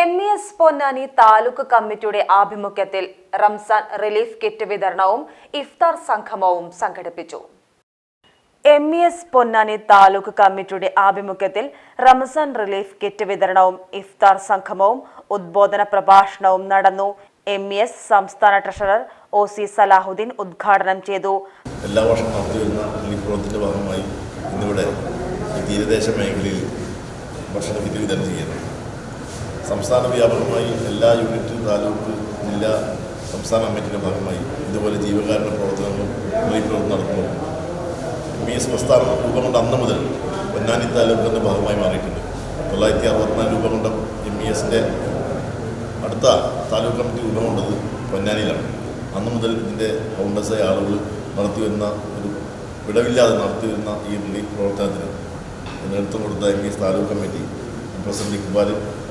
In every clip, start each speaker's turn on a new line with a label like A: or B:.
A: M E S Ponnani taluk കമ്മിറ്റിയുടെ ആഭിമുഖ്യത്തിൽ Ramzan relief kit വിതരണവും ഇഫ്താർ സംഗമവും സംഘടിപ്പിച്ചു. M E S Ponnani taluk കമ്മിറ്റിയുടെ ആഭിമുഖ്യത്തിൽ റംസാൻ റിലീഫ് കിറ്റ് വിതരണവും ഇഫ്താർ സംഗമവും ഉദ്ബോധന പ്രഭാഷണവും നടന്നു. എം ഇ എസ് സംസ്ഥാന ട്രഷറർ ഒ സി സലാഹുദ്ദീൻ ഉദ്ഘാടനം ചെയ്തു.
B: എല്ലാ വർഷവും നടത്തിവരുന്ന റിലീഫ് ഭാഗമായി ഇന്നിവിടെ തീരദേശ മേഖലയിൽ ഭക്ഷണ കിറ്റ് വിതരണം ചെയ്യുന്നു സംസ്ഥാന വ്യാപകമായി എല്ലാ യൂണിറ്റ് താലൂക്ക് ജില്ലാ സംസ്ഥാന കമ്മിറ്റിയുടെ ഭാഗമായി ഇതുപോലെ ജീവകാരുണ്യ പ്രവർത്തനങ്ങളും റിലീഫ് പ്രവർത്തനം നടത്തുന്നു എം ഇ എസ് പ്രസ്ഥാനം രൂപം കൊണ്ട അന്ന് മുതൽ പൊന്നാനി താലൂക്കിന്റെ ഭാഗമായി മാറിയിട്ടുണ്ട്. തൊള്ളായിരത്തി അറുപത്തിനാല് രൂപ കൊണ്ട എം ഇ എസിന്റെ അടുത്ത താലൂക്ക് കമ്മിറ്റി രൂപം കൊണ്ടത് പൊന്നാനിയിലാണ്. അന്ന് മുതൽ ഇതിന്റെ കൗണ്ടസായ ആളുകൾ നടത്തി വരുന്ന ഒരു വിടവില്ലാതെ നടത്തി വരുന്ന ഈ പ്രവർത്തനത്തിന് നേതൃത്വം കൊടുത്ത M E S taluk committee president Iqbal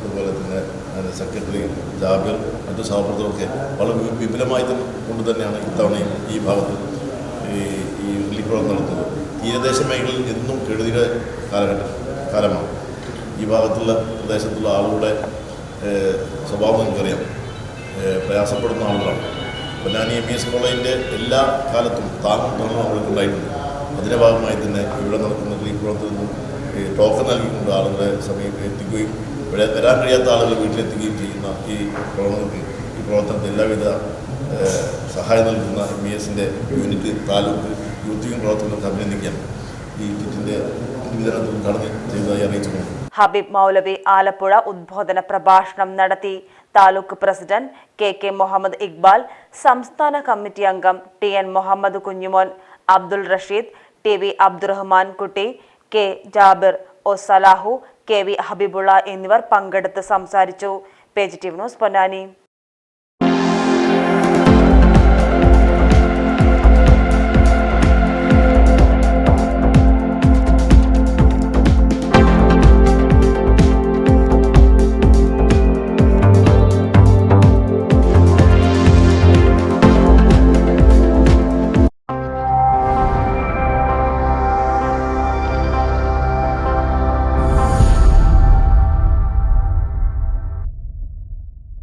B: അതുപോലെ തന്നെ അതിന്റെ സെക്രട്ടറി ജാബിർ മറ്റു സഹപ്രവർത്തകരൊക്കെ വളരെ വിപുലമായി കൊണ്ട് തന്നെയാണ് ഇത്തവണയും ഈ ഭാഗത്ത് ഈ ഈ പ്രവർത്തനം നടത്തുന്നത്. തീരദേശ മേഖലയിൽ എന്നും കെടുതിയുടെ കാലഘട്ടം കാലമാണ്. ഈ ഭാഗത്തുള്ള പ്രദേശത്തുള്ള ആളുകളുടെ സ്വഭാവം നിങ്ങൾക്കറിയാം. പ്രയാസപ്പെടുന്ന ആളുകളാണ്. പൊന്നാനി എം എസ് കോളേജിന്റെ എല്ലാ കാലത്തും താങ്ങും തുറന്നും അവർക്ക് ഉണ്ടായിട്ടുണ്ട്. അതിന്റെ ഭാഗമായി തന്നെ ഇവിടെ നടക്കുന്ന ഈ ടോക്കൺ നൽകിക്കൊണ്ട് ആളുകളെ സമീപം എത്തിക്കുകയും ഇവിടെ വരാൻ കഴിയാത്ത ആളുകൾ വീട്ടിലെത്തുകയും ചെയ്യുന്ന ഈ പ്രവണതയ്ക്ക് ഈ പ്രവർത്തനത്തിൽ എല്ലാവിധ സഹായം നൽകുന്ന എം ഇ എസിന്റെ യൂണിറ്റ് താലൂക്ക് യൂത്ത് വിംഗ് പ്രവർത്തനങ്ങൾക്ക് അഭിനന്ദിക്കാൻ ഈ കിറ്റിന്റെ വിതരണത്തിൽ ഉദ്ഘാടനം ചെയ്തതായി അറിയിച്ചിട്ടുണ്ട്.
A: ഹബീബ് മൗലവി ആലപ്പുഴ ഉദ്ബോധന പ്രഭാഷണം നടത്തി. Taluk president K K Muhammad Iqbal സംസ്ഥാന കമ്മിറ്റി അംഗം T N Muhammad Kunjumon Abdul Rasheed T V Abdurahman Kutty K Jabir O Salahu K V Habeebulla എന്നിവർ പങ്കെടുത്ത് സംസാരിച്ചു. Page T news Ponnani.